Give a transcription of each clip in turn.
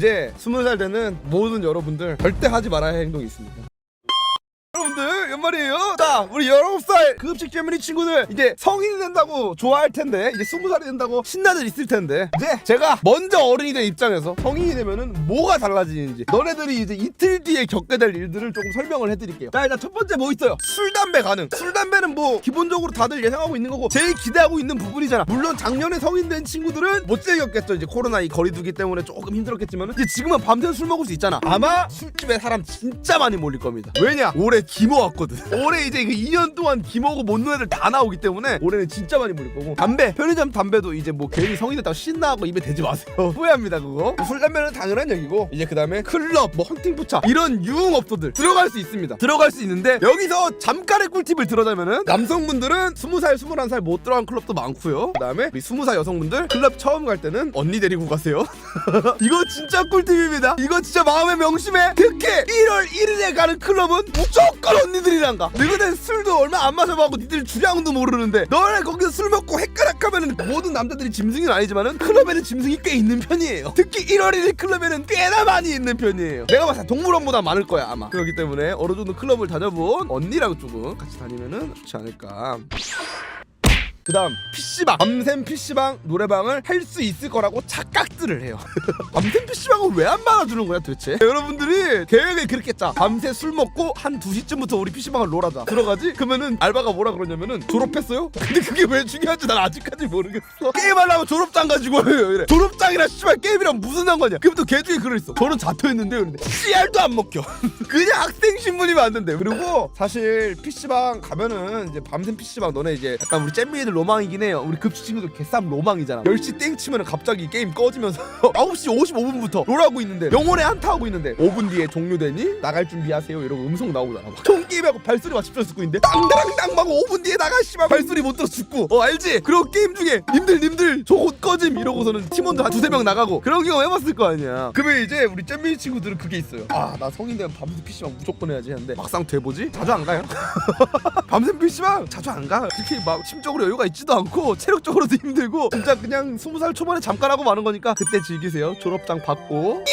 이제 스무 살 되는 모든 여러분들 절대 하지 말아야 할 행동이 있습니다. 여러분들 연말이에요. 자, 우리 19살 급식 재민이 친구들 이제 성인이 된다고 좋아할 텐데 이제 20살이 된다고 신나들 있을 텐데 이제 제가 먼저 어른이 된 입장에서 성인이 되면은 뭐가 달라지는지 너네들이 이제 이틀 뒤에 겪게 될 일들을 조금 설명을 해드릴게요. 자, 일단 첫 번째 뭐 있어요? 술 담배 가능. 술 담배는 뭐 기본적으로 다들 예상하고 있는 거고 제일 기대하고 있는 부분이잖아. 물론 작년에 성인 된 친구들은 못 즐겼겠죠. 이제 코로나 이 거리두기 때문에 조금 힘들었겠지만은 이제 지금은 밤새 술 먹을 수 있잖아. 아마 술집에 사람 진짜 많이 몰릴 겁니다. 왜냐? 올해 기모 왔거든. 올해 이제 그 2년 동안 기모고 못 노는 애들 다 나오기 때문에 올해는 진짜 많이 몰릴 거고 담배 편의점 담배도 이제 뭐 괜히 성인 됐다고 신나고 입에 대지 마세요. 후회합니다 그거. 술 담배는 당연한 얘기고 이제 그 다음에 클럽 뭐 헌팅 포차 이런 유흥업소들 들어갈 수 있습니다. 들어갈 수 있는데 여기서 잠깐의 꿀팁을 들어자면은 남성분들은 20살 21살 못 들어간 클럽도 많고요. 그 다음에 우리 20살 여성분들 클럽 처음 갈 때는 언니 데리고 가세요. 이거 진짜 꿀팁입니다. 이거 진짜 마음의 명심해. 특히 1월 1일에 가는 클럽은 무조건 언니들 이랑 가. 너희들 술도 얼마 안 마셔봐고 니들 주량도 모르는데 너네 거기서 술 먹고 헷가락하면은 모든 남자들이 짐승은 아니지만은 클럽에는 짐승이 꽤 있는 편이에요. 특히 1월 1일 클럽에는 꽤나 많이 있는 편이에요. 내가 봤을 때 동물원보다 많을 거야 아마. 그렇기 때문에 어느 정도 클럽을 다녀본 언니랑 조금 같이 다니면은 좋지 않을까. 그 다음 PC방 밤샘 PC방 노래방을 할 수 있을 거라고 착각들을 해요. 밤샘 PC방을 왜안 막아주는 거야 도대체? 여러분들이 계획을 그렇게 짜 밤새 술 먹고 한 2시쯤부터 우리 PC방을 롤하자. 들어가지? 그러면은 알바가 뭐라 그러냐면은 졸업했어요? 근데 그게 왜 중요한지 난 아직까지 모르겠어. 게임하려면 졸업장 가지고 이래. 졸업장이랑 씨발 게임이랑 무슨 상관이야? 그럼 또걔 중에 글을 있어. 저는 자퇴했는데요 이런데. CR도 안 먹혀. 그냥 학생 신분이면 안 된대. 그리고 사실 PC방 가면은 이제 밤샘 PC방 너네 이제 약간 우리 잼미들 로망이긴 해요 우리 급식 친구들 개쌈 로망이잖아 10시 땡 치면은 갑자기 게임 꺼지면서 9시 55분부터 롤하고 있는데 영혼의 한타 하고 있는데 5분 뒤에 종료되니 나갈 준비하세요 이러고 음성 나오잖아 막. 총 게임하고 발소리 막 집중 듣고 있는데 땅다랑땅 막 5분 뒤에 나가 씨발 발소리 못 들어 죽고 어 알지? 그리고 게임 중에 님들 님들 저 곧 꺼짐 이러고서는 팀원들 한 두세 명 나가고 그런 경험 해봤을 거 아니야 그러면 이제 우리 잼미 친구들은 그게 있어요 아 나 성인 되면 밤새 PC방 무조건 해야지 하는데 막상 돼보지? 자주 안 가요 밤샘 PC방 자주 안 가. 그렇게 막 심적으로 여유가 있지도 않고 체력적으로도 힘들고 진짜 그냥 스무 살 초반에 잠깐 하고 마는 거니까 그때 즐기세요. 졸업장 받고.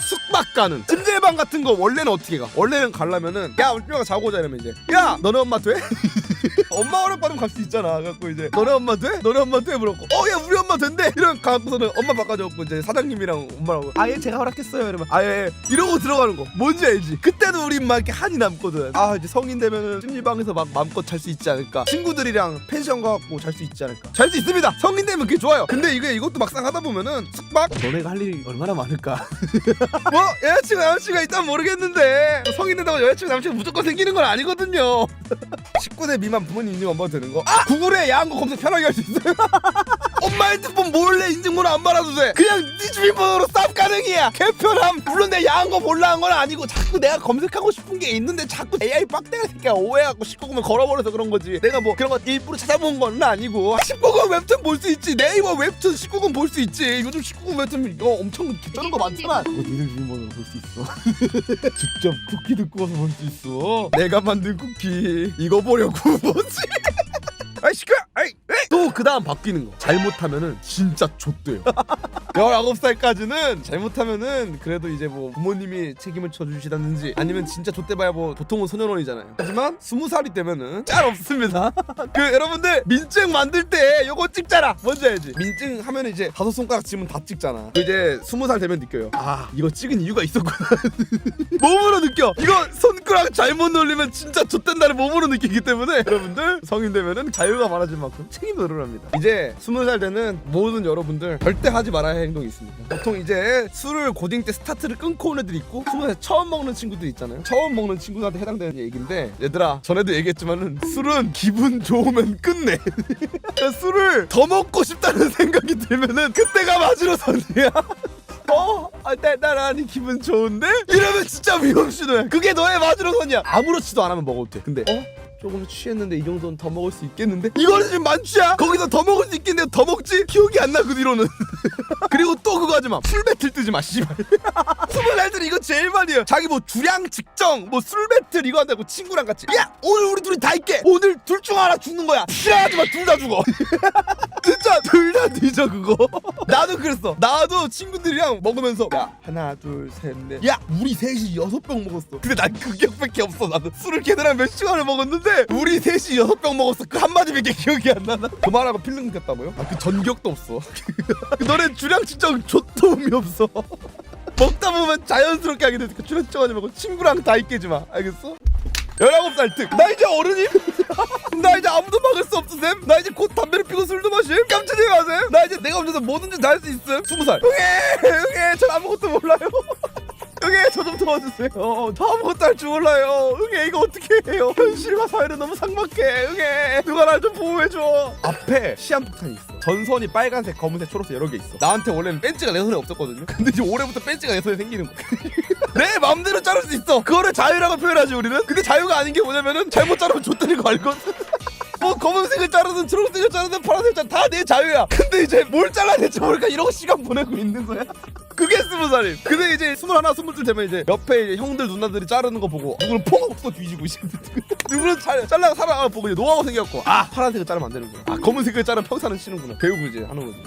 숙박 가는 찜질방 같은 거 원래는 어떻게 가? 원래는 가려면은 야 우리 가 자고 오자 이러면 이제 야 너네 엄마 돼? 엄마 허락 받으면 갈 수 있잖아. 그래갖고 이제 너네 엄마 돼? 너네 엄마 돼? 물었고 어야 우리 엄마 된대. 이런 가갖고서는 엄마 바꿔줘갖고 이제 사장님이랑 엄마랑 아예 제가 허락했어요. 이러면 아예 이러고 들어가는 거 뭔지 알지? 그때도 우리 막 이렇게 한이 남거든. 아 이제 성인 되면은 찜질방에서 막 마음껏 잘 수 있지 않을까? 친구들이랑 펜션 가갖고 잘 수 있지 않을까? 잘 수 있습니다. 성인 되면 그게 좋아요. 근데 이게 이것도 막상 하다 보면은 숙박 너네가 할 일이 얼마나 많을까? 뭐 여자친구 남자친구가 있다면 모르겠는데 성인 된다고 여자친구 남자친구 무조건 생기는 건 아니거든요 19대 미만 부모님 인증 한번 되는 거 아! 구글에 야한 거 검색 편하게 할 수 있어요 엄마 핸드폰 몰래 인증번호 안 받아도 돼. 그냥 네 주민번호로 쌉 가능이야. 개편함. 물론 내 야한 거 몰라 한 건 아니고 자꾸 내가 검색하고 싶은 게 있는데 자꾸 AI 빡대가 새끼가 오해하고 19금을 걸어버려서 그런 거지. 내가 뭐 그런 거 일부러 찾아본 건 아니고. 19금 웹툰 볼 수 있지. 네이버 웹툰 19금 볼 수 있지. 요즘 19금 웹툰 이거 엄청 개쩌는 거 많잖아. 그거 니들 주민번호로 볼 수 있어. 직접 쿠키도 구워서 볼 수 있어. 내가 만든 쿠키. 이거 보려고 뭐지? 아이 시끄러. 또 그 다음 바뀌는 거. 잘못하면은 진짜 좆돼요 19살까지는 잘못하면은 그래도 이제 뭐 부모님이 책임을 져주시다든지 아니면 진짜 좆대봐야 뭐 보통은 소년원이잖아요. 하지만 20살이 되면은 짤 없습니다. 그 여러분들 민증 만들 때 요거 찍잖아 뭔지 알지? 민증 하면 이제 다섯 손가락 지면 다 찍잖아. 그 이제 20살 되면 느껴요. 아 이거 찍은 이유가 있었구나. 몸으로 느껴. 이거 손가락 잘못 놀리면 진짜 좆된다를 몸으로 느끼기 때문에 여러분들 성인 되면은 자유가 많아질 만큼 책임도 늘어납니다. 이제 20살 되는 모든 여러분들 절대 하지 말아야 할 행동이 있습니다 보통 이제 술을 고딩 때 스타트를 끊고 온 애들이 있고 20살 처음 먹는 친구들 있잖아요 처음 먹는 친구들한테 해당되는 얘기인데 얘들아 전에도 얘기했지만은 술은 기분 좋으면 끝내 술을 더 먹고 싶다는 생각이 들면은 그때가 마지노선이야 어? 아, 나, 나라니 기분 좋은데? 이러면 진짜 위험신호야 그게 너의 마지노선이야 아무렇지도 않으면 먹어도 돼 근데 어? 조금 취했는데 이 정도는 더 먹을 수 있겠는데? 이거는 지금 만취야? 거기서 더 먹을 수 있겠는데 더 먹지? 기억이 안 나 그 뒤로는 그리고 또 그거 하지 마. 술 배틀 뜨지 마, 씨발. 스물 살들 이거 제일 많이 해요. 자기 뭐 주량 측정, 뭐 술 배틀 이거 한다고 친구랑 같이. 야, 오늘 우리 둘이 다 있게. 오늘 둘 중 하나 죽는 거야. 싫어하지 마, 둘 다 죽어. 진짜 둘 다 뒤져 그거. 나도 그랬어. 나도 친구들이랑 먹으면서 야 하나 둘셋 넷. 야 우리 셋이 여섯 병 먹었어. 근데 난 그 기억밖에 없어. 나도 술을 걔네랑 몇 시간을 먹었는데 우리 셋이 여섯 병 먹었어. 그 한마디밖에 기억이 안 나나. 그 말하고 필름 끊겼다고요? 아 그 전기억도 없어. 너네 주량 측정 좆도 의미 없어. 먹다 보면 자연스럽게 하게 되니까 주량 측정하지 말고 친구랑 다 있게지 마. 알겠어? 19살 특. 나 이제 어른임? 나 이제 아무도 막을 수 없어 쌤. 나 이제 곧 담배를 피고 술도 마심. 깜짝이야 마세요. 나 이제 내가 혼자서 뭐든지 다 할 수 있음. 20살. 응애 응애 전 아무것도 몰라요. 응애 저 좀 도와주세요. 저 아무것도 할줄 몰라요. 응애 이거 어떻게 해요? 현실과 사회는 너무 삭막해. 응애 누가 날 좀 보호해줘. 앞에 시한폭탄이 있어. 전선이 빨간색, 검은색, 초록색 여러 개 있어. 나한테 원래는 벤츠가 내 손에 없었거든요. 근데 이제 올해부터 벤츠가 내 손에 생기는 거야. 내 마음대로 자를 수 있어. 그거를 자유라고 표현하지 우리는. 근데 자유가 아닌 게 뭐냐면은 잘못 자르면 좆되는 거 알거든. 뭐 검은색을 자르든 초록색을 자르든 파란색을 자르든 다 내 자유야. 근데 이제 뭘 잘라야 될지 모르니까 이러고 시간 보내고 있는 거야. 그게 스무 살임. 근데 이제 스물 하나 스물 둘 되면 이제 옆에 이제 형들 누나들이 자르는 거 보고 누구는 퐁 하고 또 뒤지고. 누구는 잘 잘라가 살아가 보고 이제 노하고 생겼고 아 파란색을 자르면 안 되는구나. 아 검은색을 자르면 평사는 치는구나. 배우고 이제 하는 거지.